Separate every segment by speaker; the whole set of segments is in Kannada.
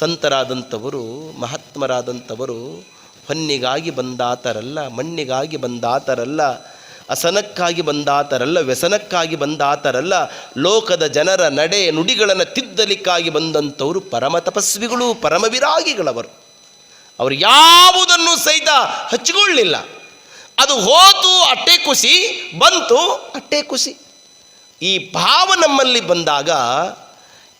Speaker 1: ಸಂತರಾದಂಥವರು, ಮಹಾತ್ಮರಾದಂಥವರು ಹೊನ್ನಿಗಾಗಿ ಬಂದಾತರಲ್ಲ, ಮಣ್ಣಿಗಾಗಿ ಬಂದಾತರಲ್ಲ, ಅಸನಕ್ಕಾಗಿ ಬಂದಾತರಲ್ಲ, ವ್ಯಸನಕ್ಕಾಗಿ ಬಂದಾತರಲ್ಲ, ಲೋಕದ ಜನರ ನಡೆ ನುಡಿಗಳನ್ನು ತಿದ್ದಲಿಕ್ಕಾಗಿ ಬಂದಂಥವರು ಪರಮ ತಪಸ್ವಿಗಳು, ಪರಮ ವಿರಾಗಿಗಳವರು. ಅವರು ಯಾವುದನ್ನು ಸಹಿತ ಹಚ್ಚಿಕೊಳ್ಳಿಲ್ಲ. ಅದು ಹೋತು, ಅಟ್ಟೆ ಖುಷಿ ಬಂತು, ಅಟ್ಟೆ ಖುಷಿ ಈ ಭಾವ ನಮ್ಮಲ್ಲಿ ಬಂದಾಗ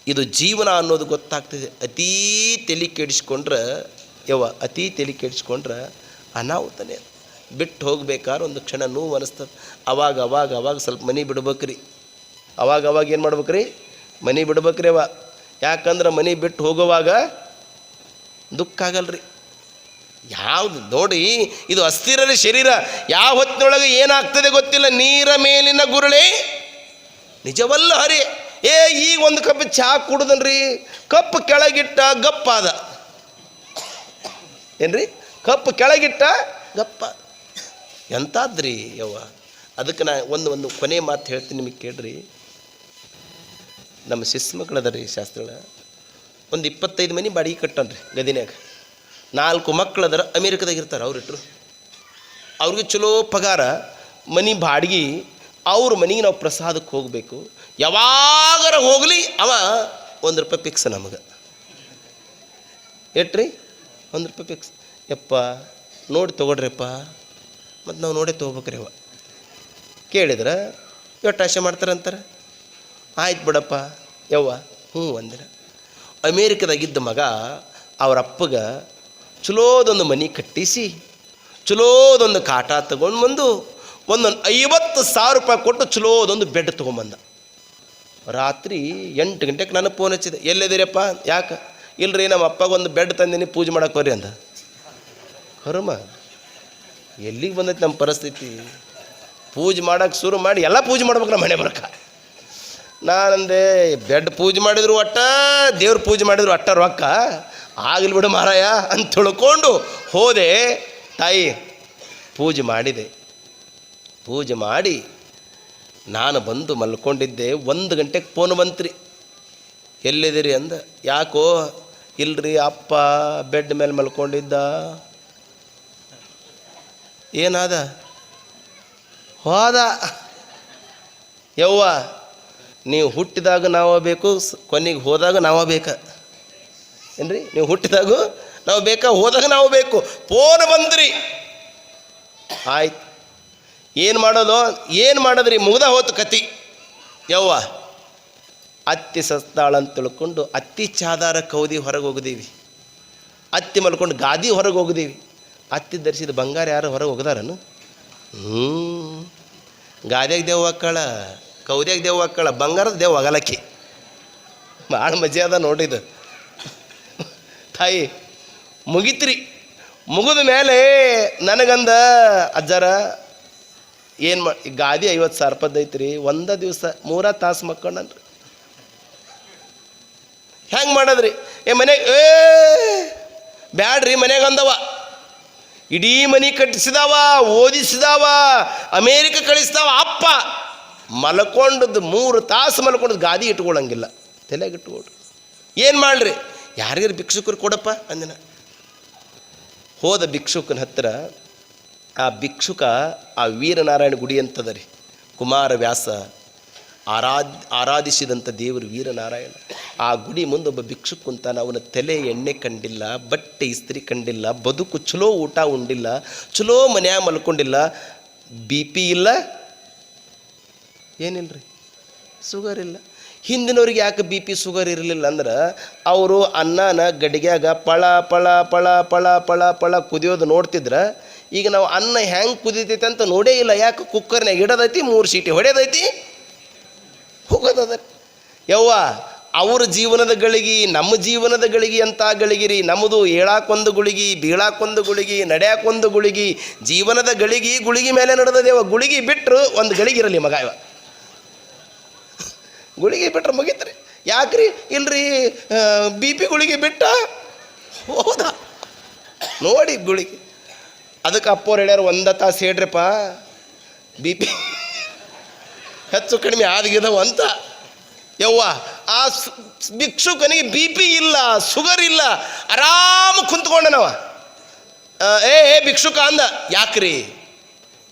Speaker 1: ಇದು ಜೀವನ ಅನ್ನೋದು ಗೊತ್ತಾಗ್ತದೆ. ಅತೀ ತಲೆ ಕೆಡಿಸ್ಕೊಂಡ್ರೆ, ಯವ್ವ, ಅತೀ ತಲೆ ಕೆಡಿಸ್ಕೊಂಡ್ರೆ ಅನಾಹುತನೇ. ಬಿಟ್ಟು ಹೋಗ್ಬೇಕಾದ್ರೆ ಒಂದು ಕ್ಷಣ ನೋವು ಅನಿಸ್ತದೆ. ಅವಾಗ ಅವಾಗ ಅವಾಗ ಸ್ವಲ್ಪ ಮನೆ ಬಿಡ್ಬೇಕ್ರಿ. ಅವಾಗ ಅವಾಗ ಏನು ಮಾಡ್ಬೇಕ್ರಿ? ಮನೆ ಬಿಡ್ಬೇಕ್ರಿ ಅವ ಯಾಕಂದ್ರೆ ಮನೆ ಬಿಟ್ಟು ಹೋಗುವಾಗ ದುಃಖ ಆಗಲ್ರಿ. ಯಾವುದು ನೋಡಿ, ಇದು ಅಸ್ಥಿರರ ಶರೀರ. ಯಾವ ಹೊತ್ತಿನೊಳಗೆ ಏನಾಗ್ತದೆ ಗೊತ್ತಿಲ್ಲ. ನೀರ ಮೇಲಿನ ಗುರುಳೆ ನಿಜವಲ್ಲ ಹರಿ. ಏ, ಈಗ ಒಂದು ಕಪ್ ಚಹಾ ಕುಡ್ದನ್ರಿ. ಕಪ್ ಕೆಳಗಿಟ್ಟ ಗಪ್ಪಾದ ಏನ್ರಿ? ಕಪ್ ಕೆಳಗಿಟ್ಟ ಗಪ್ಪ. ಎಂತಾದ್ರಿ ಯವ್ವ? ಅದಕ್ಕೆ ನಾ ಒಂದು ಒಂದು ಕೊನೆ ಮಾತು ಹೇಳ್ತೀನಿ ನಿಮಗೆ ಕೇಳ್ರಿ. ನಮ್ಮ ಶಿಸ್ಮಕ್ಳದ ರೀ ಶಾಸ್ತ್ರಗಳ. ಒಂದು ಇಪ್ಪತ್ತೈದು ಮನೆ ಬಾಡಿಗೆ ಕಟ್ಟನ್ರಿ ಗದಿನ್ಯಾಗ. ನಾಲ್ಕು ಮಕ್ಳು ಅದರ ಅಮೇರಿಕದಾಗ ಇರ್ತಾರೆ ಅವ್ರಿಟ್ರು. ಅವ್ರಿಗೆ ಚಲೋ ಪಗಾರ, ಮನೆ ಬಾಡಿಗೆ, ಅವ್ರ ಮನೆಗೆ ನಾವು ಪ್ರಸಾದಕ್ಕೆ ಹೋಗಬೇಕು. ಯಾವಾಗರ ಹೋಗಲಿ ಅವ ಒಂದು ರೂಪಾಯಿ ಪಿಕ್ಸ್ ನಮಗೆ. ಎಟ್ರಿ? ಒಂದು ರೂಪಾಯಿ ಪಿಕ್ಸ್ ಯಪ್ಪ, ನೋಡಿ ತೊಗೊಳ್ರಿಯಪ್ಪ ಮತ್ತು ನಾವು ನೋಡೇ ತೊಗೋಬೇಕ್ರಿ ಅವ. ಕೇಳಿದ್ರೆ, ಎಷ್ಟು ಆಶೆ ಮಾಡ್ತಾರಂತಾರೆ? ಆಯ್ತು ಬಿಡಪ್ಪ, ಯವ್ವ, ಹ್ಞೂ ಅಂದ್ರೆ. ಅಮೇರಿಕದಾಗಿದ್ದ ಮಗ ಅವ್ರ ಅಪ್ಪಗ ಚಲೋದೊಂದು ಮನೆ ಕಟ್ಟಿಸಿ, ಚಲೋದೊಂದು ಕಾಟ ತಗೊಂಡು ಬಂದು ಒಂದೊಂದು ಐವತ್ತು ಸಾವಿರ ರೂಪಾಯಿ ಕೊಟ್ಟು ಚಲೋದೊಂದು ಬೆಡ್ ತೊಗೊಂಬಂದ. ರಾತ್ರಿ ಎಂಟು ಗಂಟೆಗೆ ನನಗೆ ಫೋನ್ ಹಚ್ಚಿದೆ. ಎಲ್ಲಿದ್ದೀರಪ್ಪ? ಯಾಕೆ? ಇಲ್ರಿ, ನಮ್ಮ ಅಪ್ಪಗೊಂದು ಬೆಡ್ ತಂದೀನಿ, ಪೂಜೆ ಮಾಡಕ್ಕೆ ಬರ್ರಿ ಅಂದ. ಕರ್ಮ. ಎಲ್ಲಿಗೆ ಬಂದೈತೆ ನಮ್ಮ ಪರಿಸ್ಥಿತಿ? ಪೂಜೆ ಮಾಡಕ್ಕೆ ಶುರು ಮಾಡಿ ಎಲ್ಲ ಪೂಜೆ ಮಾಡ್ಬೇಕು ನಮ್ಮ ಮನೆ ಬರಕ. ನಾನಂದೆ ಬೆಡ್ ಪೂಜೆ ಮಾಡಿದ್ರು ಒಟ್ಟ ದೇವ್ರ ಪೂಜೆ ಮಾಡಿದ್ರು ಒಟ್ಟ ರೊಕ್ಕ. ಆಗಲಿ ಬಿಡು ಮಾರಾಯ ಅಂತ ತಿಳ್ಕೊಂಡು ಹೋದೆ. ತಾಯಿ, ಪೂಜೆ ಮಾಡಿದೆ. ಪೂಜೆ ಮಾಡಿ ನಾನು ಬಂದು ಮಲ್ಕೊಂಡಿದ್ದೆ, ಒಂದು ಗಂಟೆಗೆ ಫೋನ್ ಬಂತ್ರಿ. ಎಲ್ಲಿದ್ದೀರಿ ಅಂದ, ಯಾಕೋ, ಇಲ್ರಿ ಅಪ್ಪ ಬೆಡ್ ಮೇಲೆ ಮಲ್ಕೊಂಡಿದ್ದ. ಏನಾದ? ಹೋದ. ಯವ್ವ, ನೀವು ಹುಟ್ಟಿದಾಗ ನಾವು ಬೇಕು ಕೊನೆಗೆ ಹೋದಾಗ ನಾವು ಬೇಕಾ. ಏನ್ರಿ? ನೀವು ಹುಟ್ಟಿದಾಗೂ ನಾವು ಬೇಕಾ, ಹೋದಾಗ ನಾವು ಬೇಕು. ಫೋನ್ ಬಂದ್ರಿ. ಆಯ್ತು. ಏನು ಮಾಡೋದು? ಏನು ಮಾಡೋದ್ರಿ? ಮುಗ್ದ ಹೋತು ಕತಿ. ಯವ್ವ, ಅತ್ತಿ ಸಸ್ತಾಳ ಅಂತ ತಿಳ್ಕೊಂಡು ಅತ್ತಿ ಚಾದಾರ ಕೌದಿ ಹೊರಗೆ ಹೋಗಿದ್ದೀವಿ ಅತ್ತಿ ಮಲ್ಕೊಂಡು ಗಾದಿ ಹೊರಗೆ ಹೋಗಿದ್ದೀವಿ ಅತ್ತಿ ಧರಿಸಿದ ಬಂಗಾರ ಯಾರು ಹೊರಗೆ ಹೋಗದಾರನು? ಹ್ಞೂ ಗಾದ್ಯಾಗ ದೇವ್ ಹಾಕಳ ಕೌದ್ಯಾಗ ದೇವ್ ಹಾಕ್ಕಳ ಬಂಗಾರದ ದೇವ್ ಅಗಲಕ್ಕಿ. ಭಾಳ ಮಜೆ ಅದ ತಾಯಿ, ಮುಗಿತ್ರಿ. ಮುಗಿದ ಮೇಲೆ ನನಗಂದ ಅಜ್ಜಾರ ಏನು ಮಾ ಗಾದಿ ಐವತ್ತು ಸಾವಿರ ರೂಪಾಯಿ ಐತ್ರಿ, ಒಂದ ದಿವಸ ಮೂರ ತಾಸು ಮಕ್ಕೊಂಡನ್ರಿ. ಹೆಂಗೆ ಮಾಡೋದ್ರಿ? ಏ ಮನೆಗೆ ಏ, ಬ್ಯಾಡ್ರಿ ಮನೆಗೆ ಅಂದವ. ಇಡೀ ಮನೆ ಕಟ್ಟಿಸಿದವ, ಓದಿಸಿದವ, ಅಮೇರಿಕ ಕಳಿಸ್ದವ, ಅಪ್ಪ. ಮಲ್ಕೊಂಡದ್ದು ಮೂರು ತಾಸು ಮಲ್ಕೊಂಡದ್ದು ಗಾದಿ ಇಟ್ಕೊಳ್ಳಂಗಿಲ್ಲ ತಲೆಗೆ ಇಟ್ಕೊಳ್ರಿ. ಏನು ಮಾಡ್ರಿ? ಯಾರಿಗಾರು ಭಿಕ್ಷುಕರು ಕೊಡಪ್ಪ ಅಂದಿನ? ಹೋದ ಭಿಕ್ಷುಕನ ಹತ್ತಿರ ಆ ಭಿಕ್ಷುಕ ಆ ವೀರನಾರಾಯಣ ಗುಡಿ ಅಂತದ ರೀ? ಕುಮಾರವ್ಯಾಸ ಆರಾಧ ಆರಾಧಿಸಿದಂಥ ದೇವರು ವೀರನಾರಾಯಣ. ಆ ಗುಡಿ ಮುಂದೆ ಒಬ್ಬ ಭಿಕ್ಷು ಕುಂತಾನ, ಅವನ ತಲೆ ಎಣ್ಣೆ ಕಂಡಿಲ್ಲ, ಬಟ್ಟೆ ಇಸ್ತ್ರಿ ಕಂಡಿಲ್ಲ, ಬದುಕು ಚಲೋ ಊಟ ಉಂಡಿಲ್ಲ, ಚಲೋ ಮನ್ಯಾಗ ಮಲ್ಕೊಂಡಿಲ್ಲ, ಬಿ ಪಿ ಇಲ್ಲ ಏನಿಲ್ಲ ರೀ ಶುಗರ್ ಇಲ್ಲ. ಹಿಂದಿನವ್ರಿಗೆ ಯಾಕೆ ಬಿ ಪಿ ಶುಗರ್ ಇರಲಿಲ್ಲ ಅಂದ್ರೆ, ಅವರು ಅನ್ನನ ಗಡಿಗ್ಯಾಗ ಪಳ ಪಳ ಪಳ ಪಳ ಪಳ ಪಳ ಕುದಿಯೋದು ನೋಡ್ತಿದ್ರೆ ಈಗ ನಾವು ಅನ್ನ ಹೆಂಗೆ ಕುದಿತೈತೆ ಅಂತ ನೋಡೇ ಇಲ್ಲ. ಯಾಕೆ? ಕುಕ್ಕರ್ನಾಗ ಇಡೋದೈತಿ ಮೂರು ಸೀಟಿ ಹೊಡೆದೈತಿ ಹೋಗೋದದ. ಯವ್ವ, ಅವ್ರ ಜೀವನದ ಗಳಿಗೆ, ನಮ್ಮ ಜೀವನದ ಗಳಿಗೆ ಅಂತ ಗಳಿಗಿರಿ. ನಮ್ಮದು ಏಳಾಕೊಂದು ಗುಳಿಗಿ, ಬೀಳಾಕೊಂದು ಗುಳಿಗಿ, ನಡೆಯಾಕೊಂದು ಗುಳಿಗಿ, ಜೀವನದ ಗಳಿಗೆ, ಗುಳಿಗಿ ಮೇಲೆ ನಡೆದದೇವ ಗುಳಿಗಿ ಬಿಟ್ಟರು ಒಂದು ಗಳಿಗಿರಲಿ ಮಗ ಇವ ಗುಳಿಗೆ ಬಿಟ್ರೆ ಮುಗಿತ್ರಿ. ಯಾಕ್ರಿ? ಇಲ್ರಿ ಬಿ ಪಿ ಗುಳಿಗೆ ಬಿಟ್ಟ? ಹೋದ. ನೋಡಿ ಗುಳಿಗೆ. ಅದಕ್ಕೆ ಅಪ್ಪೋರು ಹೇಳ್ಯಾರ, ಒಂದ ತಾಸು ಹೇಳ್ರಿಪ್ಪ ಬಿ ಪಿ ಹೆಚ್ಚು ಕಡಿಮೆ ಆದಗಿದವು ಅಂತ. ಯವ್ವ, ಆ ಭಿಕ್ಷುಕನಿಗೆ ಬಿ ಪಿ ಇಲ್ಲ, ಶುಗರ್ ಇಲ್ಲ, ಆರಾಮ ಕುಂತ್ಕೊಂಡನವ ಏ ಏ, ಭಿಕ್ಷುಕ ಅಂದ, ಯಾಕ್ರಿ?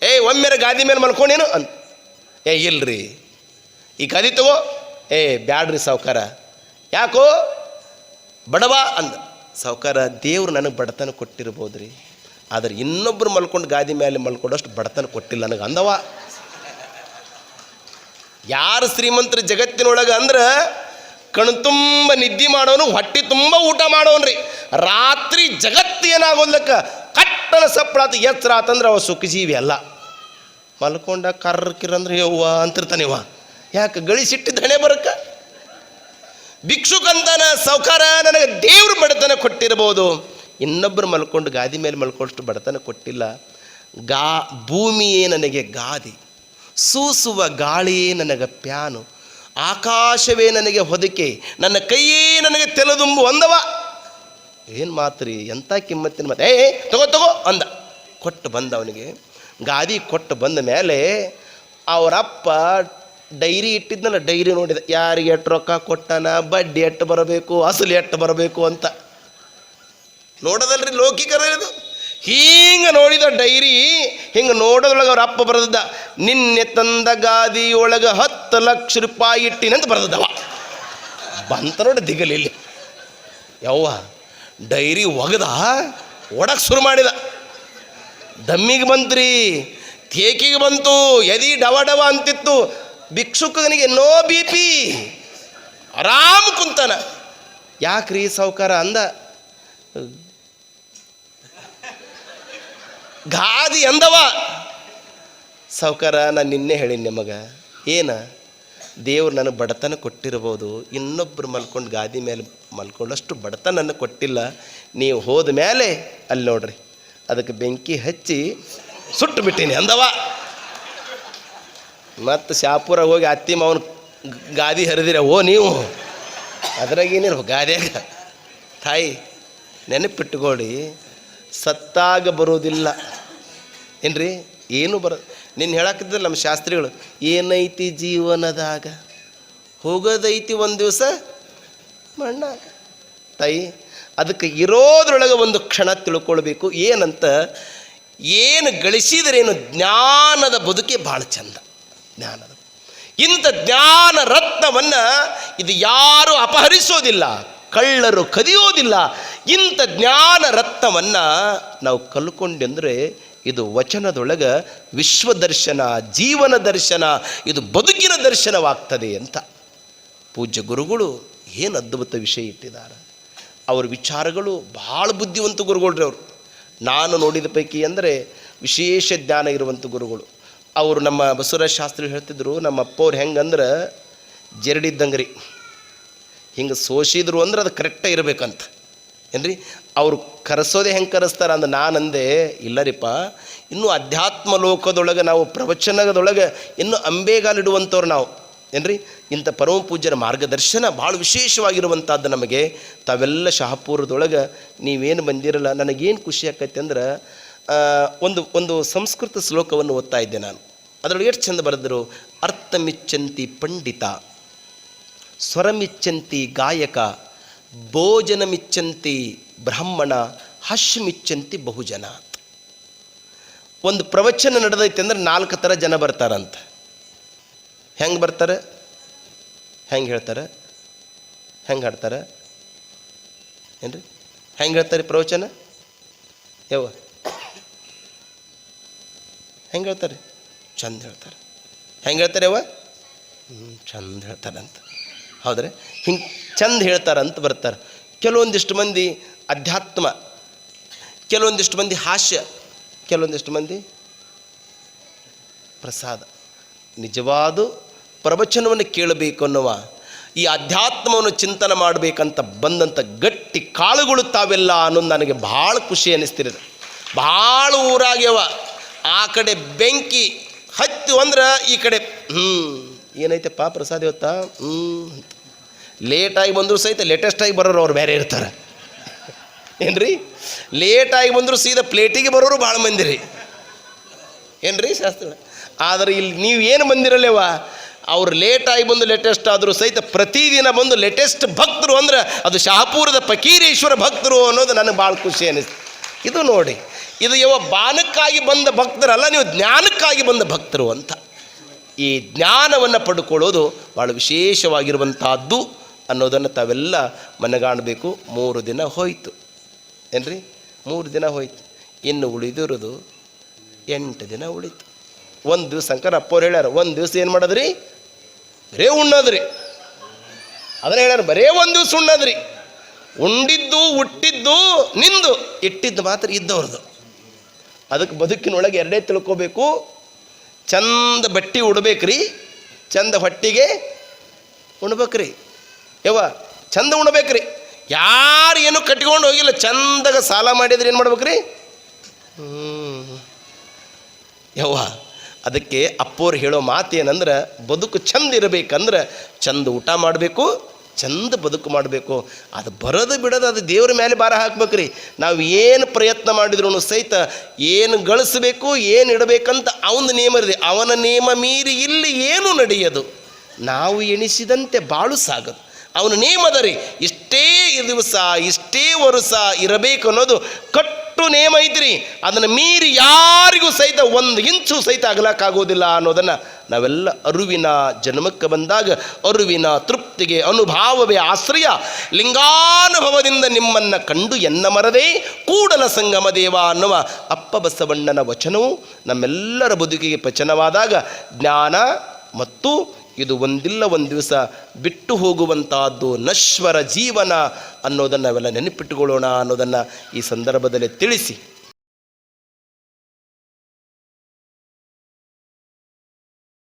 Speaker 1: ಏ, ಒಮ್ಮೆರ ಗಾದಿ ಮೇಲೆ ಮಲ್ಕೊಂಡೇನು ಅಂತ ಏ, ಇಲ್ರಿ. ಈ ಗಾದಿ ತಗೋ. ಏ, ಬ್ಯಾಡ್ರಿ ಸಾವುಕಾರ. ಯಾಕೋ? ಬಡವ ಅಂದ. ಸಾವುಕಾರ, ದೇವ್ರು ನನಗೆ ಬಡತನ ಕೊಟ್ಟಿರ್ಬೋದ್ರಿ. ಆದ್ರೆ ಇನ್ನೊಬ್ಬರು ಮಲ್ಕೊಂಡು ಗಾದಿ ಮೇಲೆ ಮಲ್ಕೊಂಡಷ್ಟು ಬಡತನ ಕೊಟ್ಟಿಲ್ಲ ನನಗೆ ಅಂದವ. ಯಾರು ಶ್ರೀಮಂತರು ಜಗತ್ತಿನೊಳಗೆ ಅಂದ್ರೆ ಕಣ್ ತುಂಬ ನಿದ್ದೆ ಮಾಡೋನು, ಹೊಟ್ಟೆ ತುಂಬ ಊಟ ಮಾಡೋನ್ರಿ. ರಾತ್ರಿ ಜಗತ್ತು ಏನಾಗೋದಕ್ಕೆ ಕಟ್ಟನ ಸಪ್ಪಳಾತ ಎಚ್ಚರ ಆತಂದ್ರೆ ಅವ ಸುಖಜೀವಿ ಅಲ್ಲ. ಮಲ್ಕೊಂಡ ಕರ್ಕಿರಂದ್ರೆ ಯವ್ವ ಅಂತಿರ್ತಾನೆ ಇವ ಯಾಕೆ ಗಳಿಸಿಟ್ಟಿದ್ದ ಹಣೆ ಬರಕ್ಕ? ಭಿಕ್ಷುಕಂತನ ಸೌಕಾರ ನನಗೆ ದೇವ್ರ ಬಡತನ ಕೊಟ್ಟಿರ್ಬೋದು. ಇನ್ನೊಬ್ಬರು ಮಲ್ಕೊಂಡು ಗಾದಿ ಮೇಲೆ ಮಲ್ಕೊಂಡಷ್ಟು ಬಡತನ ಕೊಟ್ಟಿಲ್ಲ. ಗಾ, ಭೂಮಿಯೇ ನನಗೆ ಗಾದಿ. ಸೂಸುವ ಗಾಳಿಯೇ ನನಗೆ ಪ್ಯಾನು. ಆಕಾಶವೇ ನನಗೆ ಹೊದಿಕೆ. ನನ್ನ ಕೈಯೇ ನನಗೆ ತೆಲದುಂಬು ಅಂದವ ಏನು ಮಾತ್ರಿ ಎಂಥ ಕಿಮ್ಮತ್ತಿನ ಮತ್ತೆ ಏ, ತಗೋ ತಗೋ, ಅಂದ. ಕೊಟ್ಟು ಬಂದ ಅವನಿಗೆ. ಗಾದಿ ಕೊಟ್ಟು ಬಂದ ಮೇಲೆ ಅವರಪ್ಪ ಡೈರಿ ಇಟ್ಟಿದ್ನಲ್ಲ, ಡೈರಿ ನೋಡಿದ, ಯಾರಿಗೆ ಎಷ್ಟು ರೊಕ್ಕ ಕೊಟ್ಟನ, ಬಡ್ಡಿ ಎಷ್ಟು ಬರಬೇಕು, ಅಸಲು ಎಷ್ಟು ಬರಬೇಕು ಅಂತ. ನೋಡೋದಲ್ರಿ ಲೌಕಿಕರ ಇದು? ಹಿಂಗೆ ನೋಡಿದ ಡೈರಿ, ಹಿಂಗೆ ನೋಡೋದ್ರೊಳಗೆ ಅವ್ರ ಅಪ್ಪ ಬರೆದಿದ್ದ, ನಿನ್ನೆ ತಂದ ಗಾದಿ ಒಳಗೆ ಹತ್ತು ಲಕ್ಷ ರೂಪಾಯಿ ಇಟ್ಟಿನಂತ ಬರೆದದ್ದವ. ಬಂತ ನೋಡಿ ದಿಗಲಿಲ್ಲ ಯವ್ವ, ಡೈರಿ ಒಗದ ಒಡಕ್ಕೆ ಶುರು ಮಾಡಿದ. ದಮ್ಮಿಗೆ ಬಂತ್ರಿ, ತೇಕಿಗೆ ಬಂತು, ಎದಿ ಡವ ಡವ ಅಂತಿತ್ತು, ಭಿಕ್ಷುಕನಿಗೆ ನೋ ಬಿ ಪಿ. ಆರಾಮ್ ಕುಂತಾನ. ಯಾಕ್ರಿ ಸಾವುಕಾರ ಅಂದ? ಗಾದಿ ಅಂದವ ಸಾವುಕಾರ ನಾನು ನಿನ್ನೆ ಹೇಳೀನಿ ನಿಮಗೆ. ಏನ? ದೇವ್ರು ನನಗೆ ಬಡತನ ಕೊಟ್ಟಿರ್ಬೋದು. ಇನ್ನೊಬ್ಬರು ಮಲ್ಕೊಂಡು ಗಾದಿ ಮೇಲೆ ಮಲ್ಕೊಂಡಷ್ಟು ಬಡತನ ಕೊಟ್ಟಿಲ್ಲ. ನೀವು ಹೋದ ಮೇಲೆ ಅಲ್ಲಿ ನೋಡ್ರಿ. ಅದಕ್ಕೆ ಬೆಂಕಿ ಹಚ್ಚಿ ಸುಟ್ಟು ಬಿಟ್ಟೀನಿ ಅಂದವ ಮತ್ತು ಶಾಪುರ ಹೋಗಿ ಅತ್ತಿ ಮಾವನ ಗಾದಿ ಹರಿದಿರ, ಓ ನೀವು ಅದ್ರಾಗೇನಿರು ಗಾದೆ ತಾಯಿ ನೆನಪಿಟ್ಟುಕೊಳ್ಳಿ ಸತ್ತಾಗ ಬರೋದಿಲ್ಲ ಏನ್ರಿ? ಏನು ಬರ ನಿನ್ನ ಹೇಳಕ್ಕಿದ್ರೆ ನಮ್ಮ ಶಾಸ್ತ್ರಿಗಳು, ಏನೈತಿ ಜೀವನದಾಗ? ಹೋಗೋದೈತಿ ಒಂದು ದಿವಸ, ಮಣ್ಣಾಗ. ತಾಯಿ, ಅದಕ್ಕೆ ಇರೋದ್ರೊಳಗೆ ಒಂದು ಕ್ಷಣ ತಿಳ್ಕೊಳ್ಬೇಕು. ಏನಂತ, ಏನು ಗಳಿಸಿದ್ರೇನು ಜ್ಞಾನದ ಬದುಕೆ ಭಾಳ ಚಂದ. ಜ್ಞಾನದ. ಇಂಥ ಜ್ಞಾನ ರತ್ನವನ್ನು ಇದು ಯಾರು ಅಪಹರಿಸೋದಿಲ್ಲ, ಕಳ್ಳರು ಕದಿಯೋದಿಲ್ಲ. ಇಂಥ ಜ್ಞಾನ ರತ್ನವನ್ನು ನಾವು ಕಲ್ಕೊಂಡೆಂದರೆ ಇದು ವಚನದೊಳಗೆ ವಿಶ್ವದರ್ಶನ ಜೀವನ ದರ್ಶನ ಇದು ಬದುಕಿನ ದರ್ಶನವಾಗ್ತದೆ ಅಂತ. ಪೂಜ್ಯ ಗುರುಗಳು ಏನು ಅದ್ಭುತ ವಿಷಯ ಇಟ್ಟಿದ್ದಾರೆ ಅವ್ರ ವಿಚಾರಗಳು ಭಾಳ ಬುದ್ಧಿವಂತ ಗುರುಗಳ್ರಿ ಅವರು. ನಾನು ನೋಡಿದ ಪೈಕಿ ಅಂದರೆ ವಿಶೇಷ ಜ್ಞಾನ ಇರುವಂಥ ಗುರುಗಳು. ಅವರು ನಮ್ಮ ಬಸವರಾಜ ಶಾಸ್ತ್ರಿ ಹೇಳ್ತಿದ್ರು, ನಮ್ಮ ಅಪ್ಪವ್ರು ಹೆಂಗಂದ್ರೆ ಜರಡಿದ್ದಂಗ್ರಿ. ಹಿಂಗೆ ಸೋಸಿದ್ರು ಅಂದ್ರೆ ಅದು ಕರೆಕ್ಟಾಗಿ ಇರಬೇಕಂತ. ಏನ್ರಿ? ಅವರು ಕರೆಸೋದೇ ಹೆಂಗೆ ಕರೆಸ್ತಾರ ಅಂದ್ರೆ ನಾನಂದೆ, ಇಲ್ಲರಿಪ್ಪ, ಇನ್ನೂ ಅಧ್ಯಾತ್ಮ ಲೋಕದೊಳಗೆ ನಾವು ಪ್ರವಚನದೊಳಗೆ ಇನ್ನೂ ಅಂಬೇಗಾಲಿಡುವಂಥವ್ರು ನಾವು. ಏನ್ರಿ? ಇಂಥ ಪರಮ ಪೂಜ್ಯರ ಮಾರ್ಗದರ್ಶನ ಭಾಳ ವಿಶೇಷವಾಗಿರುವಂಥದ್ದು ನಮಗೆ. ತಾವೆಲ್ಲ ಶಹಾಪುರದೊಳಗೆ ನೀವೇನು ಬಂದಿರಲ್ಲ, ನನಗೇನು ಖುಷಿ ಆಕೈತೆ ಅಂದ್ರೆ ಒಂದು ಒಂದು ಸಂಸ್ಕೃತ ಶ್ಲೋಕವನ್ನು ಓದ್ತಾ ಇದ್ದೆ ನಾನು. ಅದರೊಳಗೆ ಎಷ್ಟು ಚಂದ ಬರೆದರು, ಅರ್ಥಮಿಚ್ಚಂತಿ ಪಂಡಿತ, ಸ್ವರಮಿಚ್ಚಂತಿ ಗಾಯಕ ಭೋಜನಮಿಚ್ಚಂತಿ ಬ್ರಾಹ್ಮಣ, ಹಶ್ಮಿಚ್ಚಂತಿ ಬಹುಜನ. ಒಂದು ಪ್ರವಚನ ನಡೆದೈತೆ ಅಂದ್ರೆ ನಾಲ್ಕು ಥರ ಜನ ಬರ್ತಾರಂತ. ಹೆಂಗೆ ಬರ್ತಾರೆ? ಹೆಂಗೆ ಹೇಳ್ತಾರೆ? ಹೆಂಗೆ ಹಾಡ್ತಾರೆ? ಏನ್ರಿ? ಹೆಂಗೆ ಹೇಳ್ತಾರೆ ಪ್ರವಚನ? ಯಾವ ಹೆಂಗೆ ಹೇಳ್ತಾರೆ? ಚಂದ ಹೇಳ್ತಾರೆ. ಹೆಂಗೆ ಹೇಳ್ತಾರೆ ಯಾವ ಚಂದ ಅಂತ ಹೌದ್ರೆ? ಹಿಂಗೆ ಚಂದ ಹೇಳ್ತಾರಂತ ಬರ್ತಾರೆ. ಕೆಲವೊಂದಿಷ್ಟು ಮಂದಿ ಅಧ್ಯಾತ್ಮ, ಕೆಲವೊಂದಿಷ್ಟು ಮಂದಿ ಹಾಸ್ಯ, ಕೆಲವೊಂದಿಷ್ಟು ಮಂದಿ ಪ್ರಸಾದ. ನಿಜವಾದ ಪ್ರವಚನವನ್ನು ಕೇಳಬೇಕು ಅನ್ನುವ ಈ ಅಧ್ಯಾತ್ಮವನ್ನು ಚಿಂತನೆ ಮಾಡಬೇಕಂತ ಬಂದಂಥ ಗಟ್ಟಿ ಕಾಳುಗಳು ತಾವೆಲ್ಲ ಅನ್ನೋದು ನನಗೆ ಭಾಳ ಖುಷಿ ಅನ್ನಿಸ್ತಿರೋದು ಭಾಳ ಊರಾಗ್ಯವ. ಆ ಕಡೆ ಬೆಂಕಿ ಹತ್ತು ಅಂದ್ರೆ ಈ ಕಡೆ ಹ್ಞೂ ಏನೈತೆ ಪಾ ಪ್ರಸಾದ್ ಇವತ್ತಾ? ಹ್ಞೂ ಅಂತ ಲೇಟಾಗಿ ಬಂದರೂ ಸಹಿತ ಲೇಟೆಸ್ಟಾಗಿ ಬರೋರು ಅವ್ರು ಬೇರೆ ಇರ್ತಾರೆ. ಏನ್ರಿ? ಲೇಟಾಗಿ ಬಂದರೂ ಸೀದಾ ಪ್ಲೇಟಿಗೆ ಬರೋರು ಭಾಳ ಮಂದಿ ರೀ. ಏನ್ರಿ ಶಾಸ್ತ್ರ? ಆದರೆ ಇಲ್ಲಿ ನೀವು ಏನು ಬಂದಿರಲ್ಲೇವ? ಅವ್ರು ಲೇಟಾಗಿ ಬಂದು ಲೇಟೆಸ್ಟ್ ಆದರೂ ಸಹಿತ ಪ್ರತಿದಿನ ಬಂದು ಲೇಟೆಸ್ಟ್ ಭಕ್ತರು ಅಂದ್ರೆ ಅದು ಶಹಾಪುರದ ಫಕೀರೇಶ್ವರ ಭಕ್ತರು ಅನ್ನೋದು ನನಗೆ ಭಾಳ ಖುಷಿ ಅನಿಸ್ತು. ಇದು ನೋಡಿ, ಇದು ಯಾವ ಬಾನಕ್ಕಾಗಿ ಬಂದ ಭಕ್ತರಲ್ಲ ನೀವು ಜ್ಞಾನಕ್ಕಾಗಿ ಬಂದ ಭಕ್ತರು ಅಂತ. ಈ ಜ್ಞಾನವನ್ನು ಪಡ್ಕೊಳ್ಳೋದು ಭಾಳ ವಿಶೇಷವಾಗಿರುವಂತಹದ್ದು. ಅನ್ನೋದನ್ನು ತಾವೆಲ್ಲ ಮನಗಾಣಬೇಕು. ಮೂರು ದಿನ ಹೋಯಿತು. ಏನ್ರಿ? ಮೂರು ದಿನ ಹೋಯ್ತು. ಇನ್ನು ಉಳಿದಿರೋದು ಎಂಟು ದಿನ ಉಳಿತು. ಒಂದು ದಿವಸ ಶಂಕರ ಅಪ್ಪವ್ರು ಹೇಳ್ಯಾರ, ಒಂದು ದಿವಸ ಏನು ಮಾಡೋದ್ರಿ? ಬರೇ ಉಣ್ಣೋದ್ರಿ. ಅದನ್ನ ಹೇಳ್ಯಾರ, ಬರೇ ಒಂದು ದಿವಸ ಉಣ್ಣದ್ರಿ. ಉಂಡಿದ್ದು, ಹುಟ್ಟಿದ್ದು, ನಿಂದು. ಇಟ್ಟಿದ್ದು ಮಾತ್ರ ಇದ್ದವ್ರದ್ದು ಅದಕ್ಕೆ ಬದುಕಿನೊಳಗೆ ಎರಡೇ ತಿಳ್ಕೋಬೇಕು. ಚಂದ ಬಟ್ಟೆ ಉಡ್ಬೇಕ್ರಿ. ಚಂದ ಹೊಟ್ಟಿಗೆ ಉಣ್ಬೇಕ್ರಿ. ಯವ್ವ, ಚಂದ ಉಣ್ಬೇಕ್ರಿ. ಯಾರು ಏನು ಕಟ್ಕೊಂಡು ಹೋಗಿಲ್ಲ, ಚಂದಾಗ ಸಾಲ ಮಾಡಿದ್ರೆ ಏನು ಮಾಡ್ಬೇಕ್ರಿ? ಹ್ಞೂ ಯವ್ವ, ಅದಕ್ಕೆ ಅಪ್ಪೋರು ಹೇಳೋ ಮಾತೇನಂದ್ರೆ, ಬದುಕು ಚಂದ ಇರಬೇಕಂದ್ರೆ ಚಂದ ಊಟ ಮಾಡಬೇಕು, ಚಂದ ಬದುಕು ಮಾಡಬೇಕು. ಅದು ಬರೋದು ಬಿಡೋದು ಅದು ದೇವ್ರ ಮೇಲೆ ಭಾರ ಹಾಕ್ಬೇಕ್ರಿ. ನಾವು ಏನು ಪ್ರಯತ್ನ ಮಾಡಿದ್ರು ಸಹಿತ ಏನು ಗಳಿಸ್ಬೇಕು, ಏನು ಇಡಬೇಕಂತ ಅವನ ನಿಯಮ ಇದೆ ಅವನ ನಿಯಮ ಮೀರಿ ಇಲ್ಲಿ ಏನು ನಡೆಯೋದು? ನಾವು ಎಣಿಸಿದಂತೆ ಬಾಳು ಸಾಗದು. ಅವನ ನೇಮದ ರೀ ಇಷ್ಟೇ ದಿವಸ, ಇಷ್ಟೇ ವರುಸಾ ಇರಬೇಕು ಅನ್ನೋದು ಕಟ್ಟು ನೇಮ ಐತ್ರಿ ಅದನ್ನು ಮೀರಿ ಯಾರಿಗೂ ಸಹಿತ ಒಂದು ಇಂಚು ಸಹಿತ ಆಗಲಕ್ಕಾಗೋದಿಲ್ಲ ಅನ್ನೋದನ್ನು ನಾವೆಲ್ಲ ಅರುವಿನ ಜನ್ಮಕ್ಕೆ ಬಂದಾಗ, ಅರುವಿನ ತೃಪ್ತಿಗೆ, ಅನುಭಾವವೇ ಆಶ್ರಯ. ಲಿಂಗಾನುಭವದಿಂದ ನಿಮ್ಮನ್ನು ಕಂಡು ಎನ್ನ ಮರದೇ, ಕೂಡಲ ಸಂಗಮ ದೇವ ಅನ್ನುವ ಅಪ್ಪ ಬಸವಣ್ಣನ ವಚನವು ನಮ್ಮೆಲ್ಲರ ಬದುಕಿಗೆ ಪಚನವಾದಾಗ ಜ್ಞಾನ ಮತ್ತು ಇದು ಒಂದಿಲ್ಲ ಒಂದು ದಿವಸ ಬಿಟ್ಟು ಹೋಗುವಂತಹದ್ದು ನಶ್ವರ ಜೀವನ ಅನ್ನೋದನ್ನು ಅವೆಲ್ಲ ನೆನಪಿಟ್ಟುಕೊಳ್ಳೋಣ ಅನ್ನೋದನ್ನು ಈ ಸಂದರ್ಭದಲ್ಲಿ ತಿಳಿಸಿ.